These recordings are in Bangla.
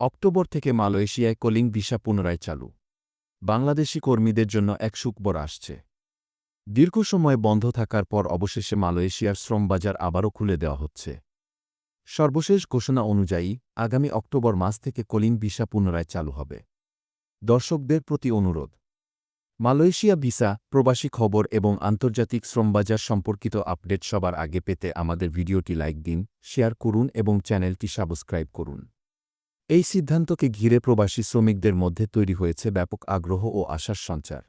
অক্টোবর থেকে মালয়েশিয়ায় কলিং ভিসা পুনরায় চালু। বাংলাদেশি কর্মীদের জন্য এক সুখবর আসছে। দীর্ঘ সময় বন্ধ থাকার পর অবশেষে মালয়েশিয়ার শ্রমবাজার আবারও খুলে দেওয়া হচ্ছে। সর্বশেষ ঘোষণা অনুযায়ী, আগামী অক্টোবর মাস থেকে কলিং ভিসা পুনরায় চালু হবে। দর্শকদের প্রতি অনুরোধ। মালয়েশিয়া ভিসা, প্রবাসী খবর এবং আন্তর্জাতিক শ্রমবাজার সম্পর্কিত আপডেট সবার আগে পেতে আমাদের ভিডিওটি লাইক দিন, শেয়ার করুন এবং চ্যানেলটি সাবস্ক্রাইব করুন। এই সিদ্ধান্তকে ঘিরে প্রবাসী শ্রমিকদের মধ্যে তৈরি হয়েছে ব্যাপক আগ্রহ ও আশার সঞ্চার।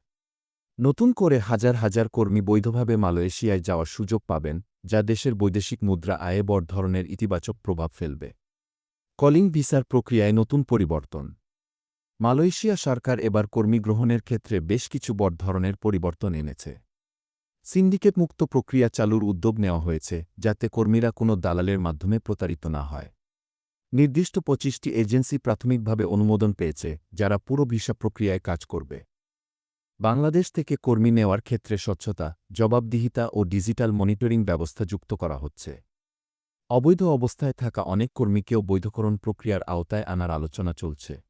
নতুন করে হাজার হাজার কর্মী বৈধভাবে মালয়েশিয়ায় যাওয়ার সুযোগ পাবেন, যা দেশের বৈদেশিক মুদ্রা আয়ে বড় ধরনের ইতিবাচক প্রভাব ফেলবে। কলিং ভিসার প্রক্রিয়ায় নতুন পরিবর্তন। মালয়েশিয়া সরকার এবার কর্মী গ্রহণের ক্ষেত্রে বেশ কিছু বড় ধরনের পরিবর্তন এনেছে। সিন্ডিকেট মুক্ত প্রক্রিয়া চালুর উদ্যোগ নেওয়া হয়েছে, যাতে কর্মীরা কোনো দালালের মাধ্যমে প্রতারিত না হয়। নির্দিষ্ট পঁচিশটি এজেন্সি প্রাথমিকভাবে অনুমোদন পেয়েছে, যারা পুরো ভিসা প্রক্রিয়ায় কাজ করবে। বাংলাদেশ থেকে কর্মী নেওয়ার ক্ষেত্রে স্বচ্ছতা, জবাবদিহিতা ও ডিজিটাল মনিটরিং ব্যবস্থা যুক্ত করা হচ্ছে। অবৈধ অবস্থায় থাকা অনেক কর্মীকেও বৈধকরণ প্রক্রিয়ার আওতায় আনার আলোচনা চলছে।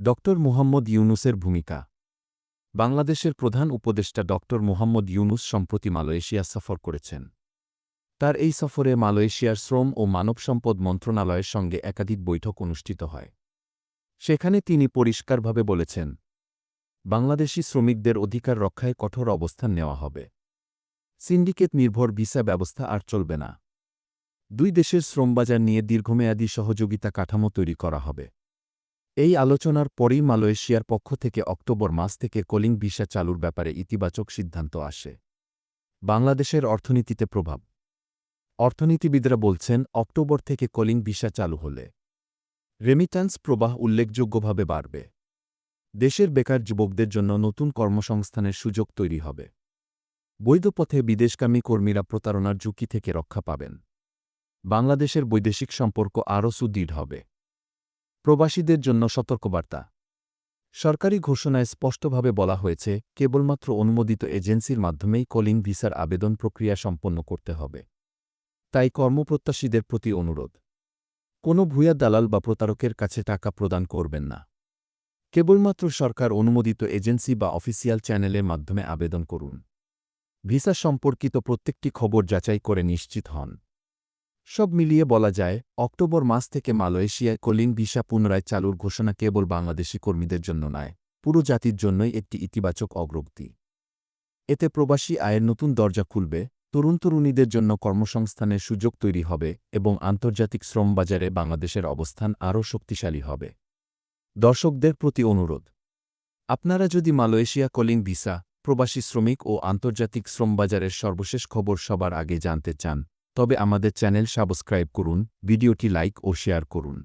ড. মুহাম্মদ ইউনুসের ভূমিকা। বাংলাদেশের প্রধান উপদেষ্টা ড. মুহাম্মদ ইউনুস সম্প্রতি মালয়েশিয়া সফর করেছেন। তার এই সফরে মালয়েশিয়ার শ্রম ও মানব সম্পদ মন্ত্রণালয়ের সঙ্গে একাধিক বৈঠক অনুষ্ঠিত হয়। সেখানে তিনি পরিষ্কারভাবে বলেছেন, বাংলাদেশি শ্রমিকদের অধিকার রক্ষায় কঠোর অবস্থান নেওয়া হবে। সিন্ডিকেট নির্ভর ভিসা ব্যবস্থা আর চলবে না। দুই দেশের শ্রমবাজার নিয়ে দীর্ঘমেয়াদী সহযোগিতা কাঠামো তৈরি করা হবে। এই আলোচনার পরই মালয়েশিয়ার পক্ষ থেকে অক্টোবর মাস থেকে কলিং ভিসা চালুর ব্যাপারে ইতিবাচক সিদ্ধান্ত আসে। বাংলাদেশের অর্থনীতিতে প্রভাব অর্থনীতিবিদরা বলছেন, অক্টোবর থেকে কলিং ভিসা চালু হলে রেমিট্যান্স প্রবাহ উল্লেখযোগ্যভাবে বাড়বে। দেশের বেকার যুবকদের জন্য নতুন কর্মসংস্থানের সুযোগ তৈরি হবে। বৈধ পথে বিদেশকামী কর্মীরা প্রতারণার ঝুঁকি থেকে রক্ষা পাবেন। বাংলাদেশের বৈদেশিক সম্পর্ক আরও সুদৃঢ় হবে। প্রবাসীদের জন্য সতর্কবার্তা। সরকারি ঘোষণায় স্পষ্টভাবে বলা হয়েছে, কেবলমাত্র অনুমোদিত এজেন্সির মাধ্যমেই কলিং ভিসার আবেদন প্রক্রিয়া সম্পন্ন করতে হবে। তাই কর্মপ্রত্যাশীদের প্রতি অনুরোধ। কোনো ভূয়া দালাল বা প্রতারকের কাছে টাকা প্রদান করবেন না। কেবলমাত্র সরকার অনুমোদিত এজেন্সি বা অফিসিয়াল চ্যানেলের মাধ্যমে আবেদন করুন। ভিসা সম্পর্কিত প্রত্যেকটি খবর যাচাই করে নিশ্চিত হন। সব মিলিয়ে বলা যায়, অক্টোবর মাস থেকে মালয়েশিয়ায় কলিং ভিসা পুনরায় চালুর ঘোষণা কেবল বাংলাদেশি কর্মীদের জন্য নয়, পুরো জাতির জন্যই একটি ইতিবাচক অগ্রগতি। এতে প্রবাসী আয়ের নতুন দরজা খুলবে তরুণ তরুণীদের জন্য কর্মসংস্থানের সুযোগ তৈরি হবে এবং আন্তর্জাতিক শ্রমবাজারে বাংলাদেশের অবস্থান আরও শক্তিশালী হবে। দর্শকদের প্রতি অনুরোধ। আপনারা যদি মালয়েশিয়া কলিং ভিসা, প্রবাসী শ্রমিক ও আন্তর্জাতিক শ্রমবাজারের সর্বশেষ খবর সবার আগে জানতে চান, তবে আমাদের চ্যানেল সাবস্ক্রাইব করুন, ভিডিওটি লাইক ও শেয়ার করুন।